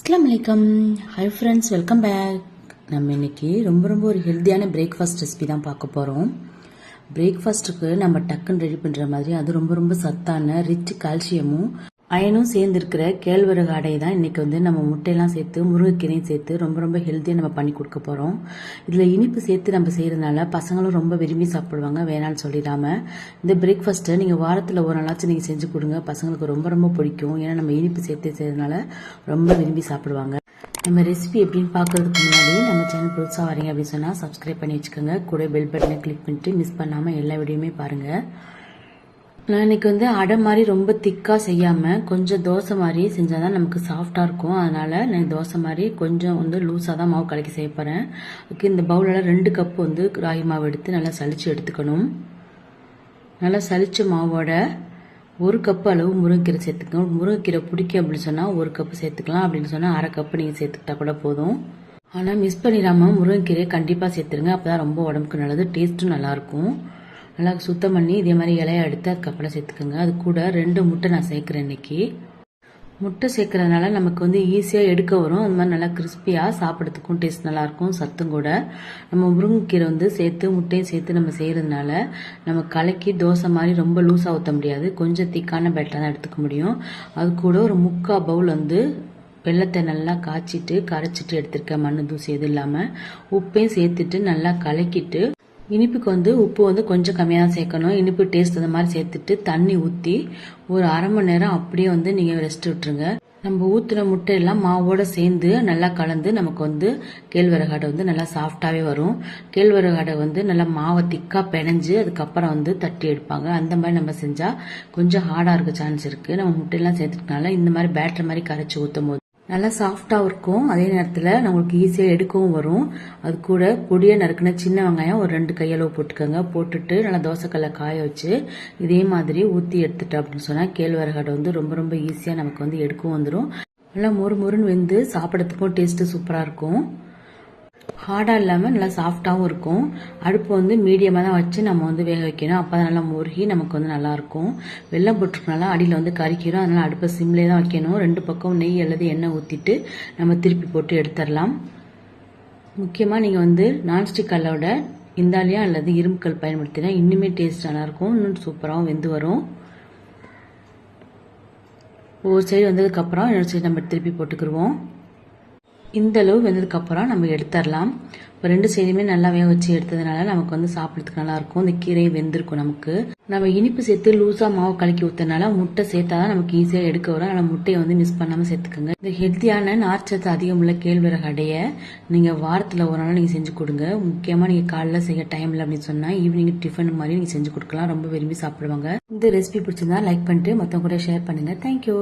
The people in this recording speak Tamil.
அஸ்லாம் வலைக்கம் ஹை ஃப்ரெண்ட்ஸ் வெல்கம் பேக் நம்ம இன்னைக்கு ரொம்ப ரொம்ப ஒரு ஹெல்த்தியான பிரேக்ஃபாஸ்ட் ரெசிபி தான் பார்க்க போகிறோம் பிரேக்ஃபாஸ்ட்டுக்கு நம்ம டக்குன்னு ரெடி பண்ணுற மாதிரி அது ரொம்ப ரொம்ப சத்தான ரிச் கால்சியமும் அயனும் சேர்ந்துருக்கிற கேழ்வரகு அடை தான் இன்றைக்கி வந்து நம்ம முட்டையெல்லாம் சேர்த்து முருங்கைக்கீரையும் சேர்த்து ரொம்ப ரொம்ப ஹெல்த்தியாக நம்ம பண்ணி கொடுக்க போகிறோம் இதில் இனிப்பு சேர்த்து நம்ம செய்கிறதுனால பசங்களும் ரொம்ப விரும்பி சாப்பிடுவாங்க வேணான்னு சொல்லிடாமல் இந்த பிரேக்ஃபாஸ்ட்டை நீங்கள் வாரத்தில் ஒரு நாளாச்சும் நீங்கள் செஞ்சு கொடுங்க. பசங்களுக்கு ரொம்ப ரொம்ப பிடிக்கும். ஏன்னா நம்ம இனிப்பு சேர்த்து செய்கிறதுனால ரொம்ப விரும்பி சாப்பிடுவாங்க. நம்ம ரெசிபி எப்படின்னு பார்க்கறதுக்கு முன்னாடி நம்ம சேனல் புதுசாக வரீங்க அப்படின்னு சொன்னால் சப்ஸ்கிரைப் பண்ணி வச்சுக்கோங்க. கூட பெல் பட்டனை கிளிக் பண்ணிட்டு மிஸ் பண்ணாமல் எல்லா வீடியோமே பாருங்கள் நான் இன்னைக்கு வந்து அடை மாதிரி ரொம்ப திக்காக செய்யாமல் கொஞ்சம் தோசை மாதிரி செஞ்சால் தான் நமக்கு சாஃப்டாக இருக்கும். அதனால் நான் தோசை மாதிரி கொஞ்சம் வந்து லூஸாக தான் மாவு கலக்கி செய்ய போகிறேன் ஓகே இந்த பவுலில் ரெண்டு கப் வந்து ராகி மாவு எடுத்து நல்லா சளிச்சு எடுத்துக்கணும். நல்லா சளிச்ச மாவோட ஒரு கப் அளவு முருங்கைக்கீரை சேர்த்துக்கணும். முருங்கைக்கீரை பிடிக்கும் அப்படின்னு சொன்னால் ஒரு கப்பு சேர்த்துக்கலாம். அப்படின்னு சொன்னால் அரை கப்பு நீங்கள் சேர்த்துக்கிட்டா கூட போதும். ஆனால் மிஸ் பண்ணிடாமல் முருங்கைக்கீரையை கண்டிப்பாக சேர்த்துருங்க. அப்போ தான் ரொம்ப உடம்புக்கு நல்லது டேஸ்ட்டும் நல்லாயிருக்கும் நல்லா சுத்தம் பண்ணி இதே மாதிரி இலையை எடுத்து அதுக்கப்புறம் சேர்த்துக்கோங்க. அது கூட ரெண்டு முட்டை நான் சேர்க்குறேன் இன்னைக்கு. முட்டை சேர்க்கறதுனால நமக்கு வந்து ஈஸியாக எடுக்க வரும். அது மாதிரி நல்லா கிறிஸ்பியாக சாப்பிட்றதுக்கும் டேஸ்ட் நல்லாயிருக்கும் சத்தும் கூட. நம்ம முருங்கைக்கீரை வந்து சேர்த்து முட்டையும் சேர்த்து நம்ம செய்கிறதுனால நம்ம கலக்கி தோசை மாதிரி ரொம்ப லூஸாக ஊற்ற முடியாது. கொஞ்சம் திக்கான பேட்டர் தான் எடுத்துக்க முடியும். அது கூட ஒரு முக்கால் பவுல் வந்து வெள்ளத்தை நல்லா காய்ச்சிட்டு கரைச்சிட்டு எடுத்திருக்கேன் மண்ணு தூசி எதுவும் இல்லாமல் உப்பையும் சேர்த்துட்டு நல்லா கலக்கிட்டு இனிப்புக்கு வந்து உப்பு வந்து கொஞ்சம் கம்மியாக தான் சேர்க்கணும். இனிப்பு டேஸ்ட் அந்த மாதிரி சேர்த்துட்டு தண்ணி ஊற்றி ஒரு அரை மணி நேரம் அப்படியே வந்து நீங்கள் ரெஸ்ட் விட்டுருங்க. நம்ம ஊற்றின முட்டையெல்லாம் மாவோட சேர்ந்து நல்லா கலந்து நமக்கு வந்து கேழ்வரகு அடை வந்து நல்லா சாஃப்டாகவே வரும். கேழ்வரகு அடை வந்து நல்லா மாவை திக்காக பிணைஞ்சு அதுக்கப்புறம் வந்து தட்டி எடுப்பாங்க. அந்த மாதிரி நம்ம செஞ்சால் கொஞ்சம் ஹார்டாக இருக்க சான்ஸ் இருக்குது நம்ம முட்டையெல்லாம் சேர்த்துக்கனால இந்த மாதிரி பேட்டர் மாதிரி கரைச்சி ஊற்றும் போது நல்லா சாஃப்டாகவும் இருக்கும். அதே நேரத்தில் நம்மளுக்கு ஈஸியாக எடுக்கவும் வரும். அது கூட பொடியை நறுக்கின சின்ன வெங்காயம் ஒரு ரெண்டு கையளவு போட்டுக்கோங்க. போட்டுட்டு நல்லா தோசைக்கல்லை காய வச்சு இதே மாதிரி ஊற்றி எடுத்துட்டோம் அப்படின்னு சொன்னால் கேழ்வரகடை வந்து ரொம்ப ரொம்ப ஈஸியாக நமக்கு வந்து எடுக்கவும் வந்துடும் நல்லா மொறு மொறுன்னு வெந்து சாப்பிட்றதுக்கும் டேஸ்ட்டு சூப்பராக இருக்கும். ஹார்டாக இல்லாமல் நல்லா சாஃப்டாகவும் இருக்கும். அடுப்பு வந்து மீடியமாக தான் வச்சு நம்ம வந்து வேக வைக்கணும். அப்போ தான் நல்லா முருகி நமக்கு வந்து நல்லாயிருக்கும் வெள்ளம் போட்டிருக்கனால அடியில் வந்து கறிக்கிறோம் அதனால் அடுப்பை சிம்லே தான் வைக்கணும். ரெண்டு பக்கம் நெய் அல்லது எண்ணெய் ஊற்றிட்டு நம்ம திருப்பி போட்டு எடுத்துடலாம். முக்கியமாக நீங்கள் வந்து நான்ஸ்டிக் கல்லோட இந்தாலியா அல்லது இரும்புக்கல் பயன்படுத்தினா இன்னுமே டேஸ்ட் நல்லாயிருக்கும். இன்னும் சூப்பராகவும் வெந்து வரும். ஒரு சைடு வந்ததுக்கப்புறம் இன்னொரு சைடு நம்ம திருப்பி போட்டுக்கிடுவோம் இந்த அளவு வெந்ததுக்கப்புறம் நம்ம எடுத்துடலாம். இப்போ ரெண்டு சைடுமே நல்லா வேக வச்சு எடுத்ததுனால நமக்கு வந்து சாப்பிட்றதுக்கு நல்லாயிருக்கும் இந்த கீரையும் வெந்திருக்கும் நமக்கு. நம்ம இனிப்பு சேர்த்து லூஸாக மாவு கலக்கி ஊற்றனால முட்டை சேர்த்தா தான் நமக்கு ஈஸியாக எடுக்க வரும். ஆனால் முட்டையை வந்து மிஸ் பண்ணாமல் சேர்த்துக்கோங்க. இந்த ஹெல்த்தியான நார்ச்சத்து அதிகமுள்ள கேழ்வரகு அடைய நீங்கள் வாரத்தில் ஒரு நாள் நீங்கள் செஞ்சு கொடுங்க. முக்கியமாக நீங்கள் காலைல செய்ய டைமில் அப்படின்னு சொன்னால் ஈவினிங் டிஃபன் மாதிரி நீங்கள் செஞ்சு கொடுக்கலாம். ரொம்ப விரும்பி சாப்பிடுவாங்க. இந்த ரெசிபி பிடிச்சிருந்தா லைக் பண்ணிட்டு மற்றவங்க கூட ஷேர் பண்ணுங்கள் தேங்க்யூ